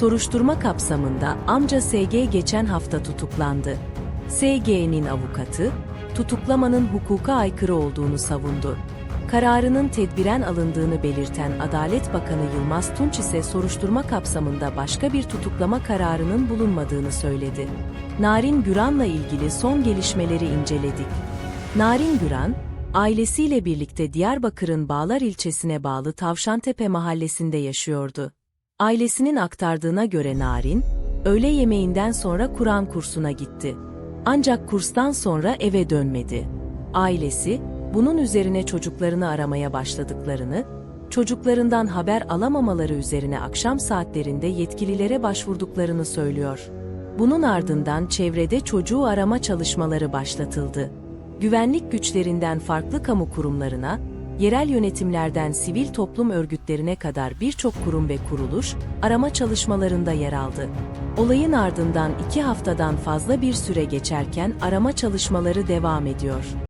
Soruşturma kapsamında amca SG geçen hafta tutuklandı. SG'nin avukatı, tutuklamanın hukuka aykırı olduğunu savundu. Kararının tedbiren alındığını belirten Adalet Bakanı Yılmaz Tunç ise soruşturma kapsamında başka bir tutuklama kararının bulunmadığını söyledi. Narin Güran'la ilgili son gelişmeleri inceledik. Narin Güran, ailesiyle birlikte Diyarbakır'ın Bağlar ilçesine bağlı Tavşantepe mahallesinde yaşıyordu. Ailesinin aktardığına göre Narin, öğle yemeğinden sonra Kur'an kursuna gitti. Ancak kurstan sonra eve dönmedi. Ailesi, bunun üzerine çocuklarını aramaya başladıklarını, çocuklarından haber alamamaları üzerine akşam saatlerinde yetkililere başvurduklarını söylüyor. Bunun ardından çevrede çocuğu arama çalışmaları başlatıldı. Güvenlik güçlerinden farklı kamu kurumlarına, yerel yönetimlerden sivil toplum örgütlerine kadar birçok kurum ve kuruluş, arama çalışmalarında yer aldı. Olayın ardından iki haftadan fazla bir süre geçerken arama çalışmaları devam ediyor.